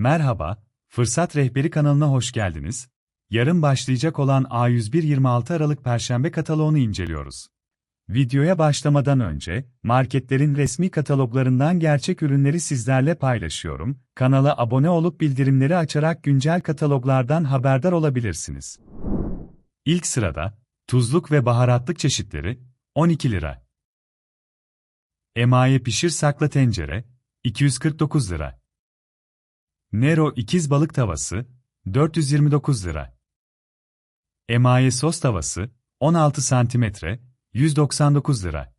Merhaba, Fırsat Rehberi kanalına hoş geldiniz. Yarın başlayacak olan A101-26 Aralık Perşembe kataloğunu inceliyoruz. Videoya başlamadan önce, marketlerin resmi kataloglarından gerçek ürünleri sizlerle paylaşıyorum. Kanala abone olup bildirimleri açarak güncel kataloglardan haberdar olabilirsiniz. İlk sırada, tuzluk ve baharatlık çeşitleri, 12 lira. Emaye pişir sakla tencere, 249 lira. Nero ikiz balık tavası, 429 lira. Emaye sos tavası, 16 santimetre, 199 lira.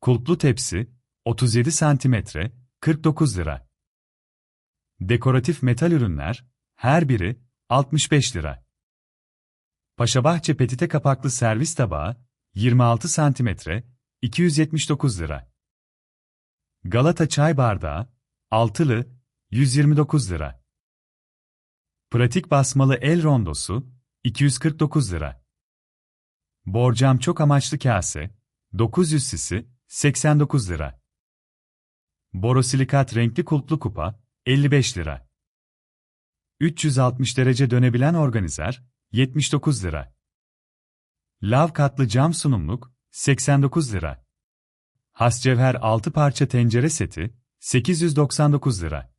Kulplu tepsi, 37 santimetre, 49 lira. Dekoratif metal ürünler, her biri, 65 lira. Paşabahçe petite kapaklı servis tabağı, 26 santimetre, 279 lira. Galata çay bardağı, altılı, 129 lira. Pratik basmalı el rondosu, 249 lira. Borcam çok amaçlı kase, 900 sisi, 89 lira. Borosilikat renkli kulplu kupa, 55 lira. 360 derece dönebilen organizer, 79 lira. Lav katlı cam sunumluk, 89 lira. Hascevher 6 parça tencere seti, 899 lira.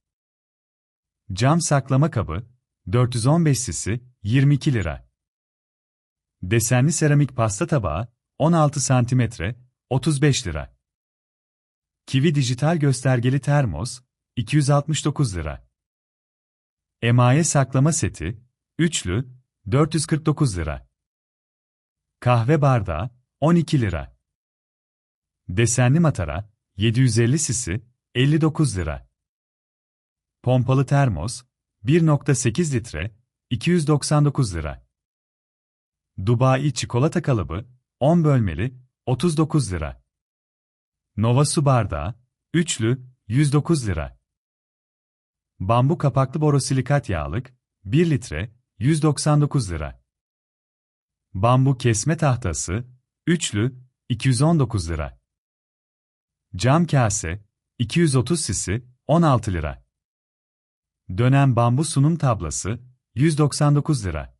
Cam saklama kabı, 415 sisi, 22 lira. Desenli seramik pasta tabağı, 16 santimetre, 35 lira. Kivi dijital göstergeli termos, 269 lira. Emaye saklama seti, üçlü, 449 lira. Kahve bardağı, 12 lira. Desenli matara, 750 sisi, 59 lira. Pompalı termos, 1.8 litre, 299 lira. Dubai çikolata kalıbı, 10 bölmeli, 39 lira. Nova su bardağı, üçlü, 109 lira. Bambu kapaklı borosilikat yağlık, 1 litre, 199 lira. Bambu kesme tahtası, üçlü, 219 lira. Cam kase, 230 sisi, 16 lira. Dönem bambu sunum tablası, 199 lira.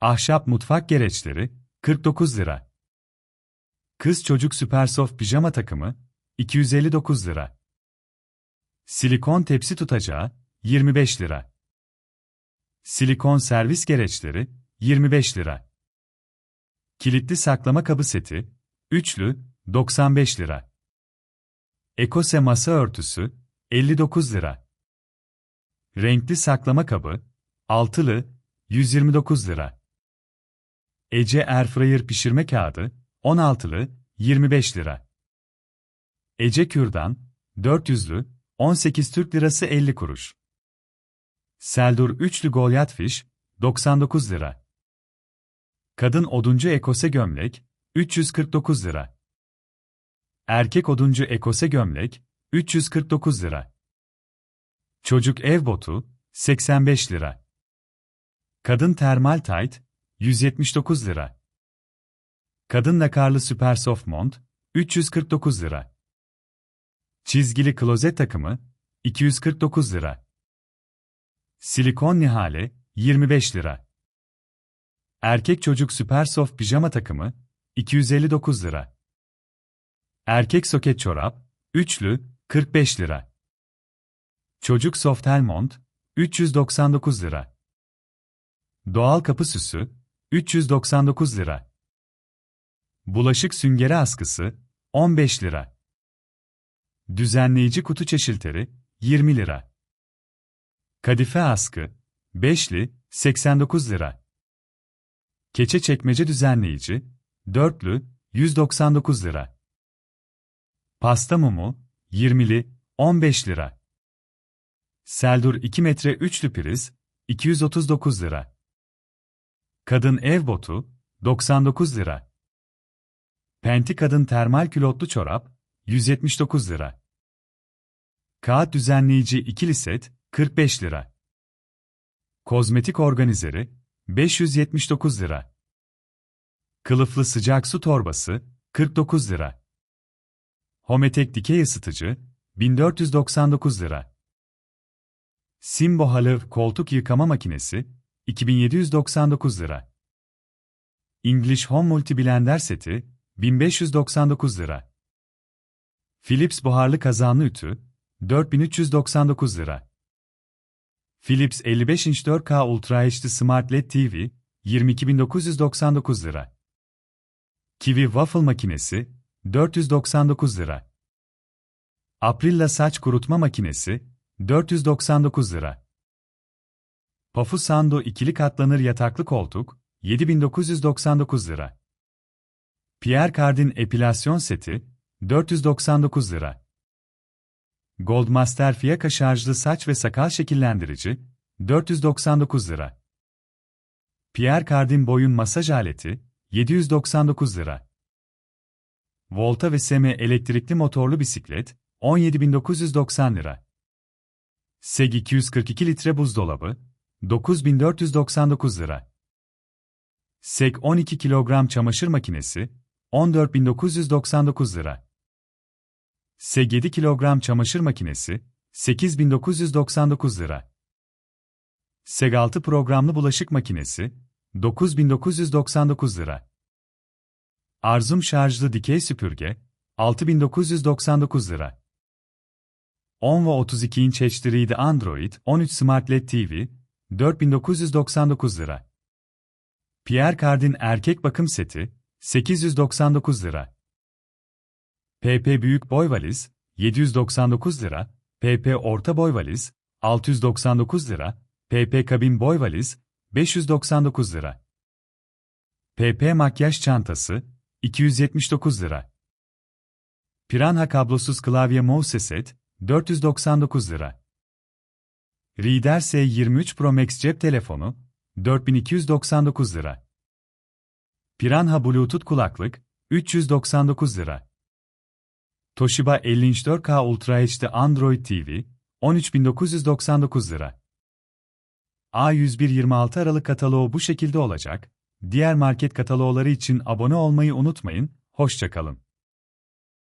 Ahşap mutfak gereçleri, 49 lira. Kız çocuk süpersoft pijama takımı, 259 lira. Silikon tepsi tutacağı, 25 lira. Silikon servis gereçleri, 25 lira. Kilitli saklama kabı seti, üçlü, 95 lira. Ekose masa örtüsü, 59 lira. Renkli saklama kabı, altılı, 129 lira. Ece Airfryer pişirme kağıdı, 16'lı, 25 lira. Ece Kürdan, 400'lü, 18 Türk Lirası 50 kuruş. Seldur üçlü Goliath Fish, 99 lira. Kadın oduncu ekose gömlek, 349 lira. Erkek oduncu ekose gömlek, 349 lira. Çocuk ev botu, 85 lira. Kadın termal tight, 179 lira. Kadın nakarlı süper soft mont, 349 lira. Çizgili klozet takımı, 249 lira. Silikon nihale, 25 lira. Erkek çocuk süper soft pijama takımı, 259 lira. Erkek soket çorap, üçlü, 45 lira. Çocuk soft helmont, 399 lira. Doğal kapı süsü, 399 lira. Bulaşık süngeri askısı, 15 lira. Düzenleyici kutu çeşilteri, 20 lira. Kadife askı, beşli, 89 lira. Keçe çekmece düzenleyici, dörtlü, 199 lira. Pasta mumu, 20'li, 15 lira. Seldur 2 metre üçlü priz, 239 lira. Kadın ev botu, 99 lira. Penti kadın termal külotlu çorap, 179 lira. Kağıt düzenleyici ikili set, 45 lira. Kozmetik organizeri, 579 lira. Kılıflı sıcak su torbası, 49 lira. Hometek dikey ısıtıcı, 1499 lira. Simbo halı koltuk yıkama makinesi 2799 lira. English Home Multi Blender seti 1599 lira. Philips buharlı kazanlı ütü 4399 lira. Philips 55 inç 4K Ultra HD Smart LED TV 22999 lira. Kiwi waffle makinesi 499 lira. Aprilla saç kurutma makinesi 499 lira. Pafu Sando ikili katlanır yataklı koltuk 7999 lira. Pierre Cardin epilasyon seti 499 lira. Goldmaster fiyaka şarjlı saç ve sakal şekillendirici 499 lira. Pierre Cardin boyun masaj aleti 799 lira. Volta ve Seme elektrikli motorlu bisiklet 17.990 lira. SEG 242 litre buzdolabı 9499 lira. SEG 12 kilogram çamaşır makinesi 14.999 lira. SEG 7 kilogram çamaşır makinesi 8999 lira. SEG 6 programlı bulaşık makinesi 9999 lira. Arzum şarjlı dikey süpürge 6999 lira. 10 ve 32 inç HD Android 13 Smart LED TV 4999 lira. Pierre Cardin erkek bakım seti 899 lira. PP büyük boy valiz 799 lira, PP orta boy valiz 699 lira, PP kabin boy valiz 599 lira. PP makyaj çantası 279 lira. Piranha kablosuz klavye mouse set 499 lira. Reader S23 Pro Max cep telefonu 4299 lira. Piranha Bluetooth kulaklık 399 lira. Toshiba 50 inç 4K Ultra HD Android TV 13999 lira. A101 26 Aralık kataloğu bu şekilde olacak. Diğer market katalogları için abone olmayı unutmayın. Hoşçakalın.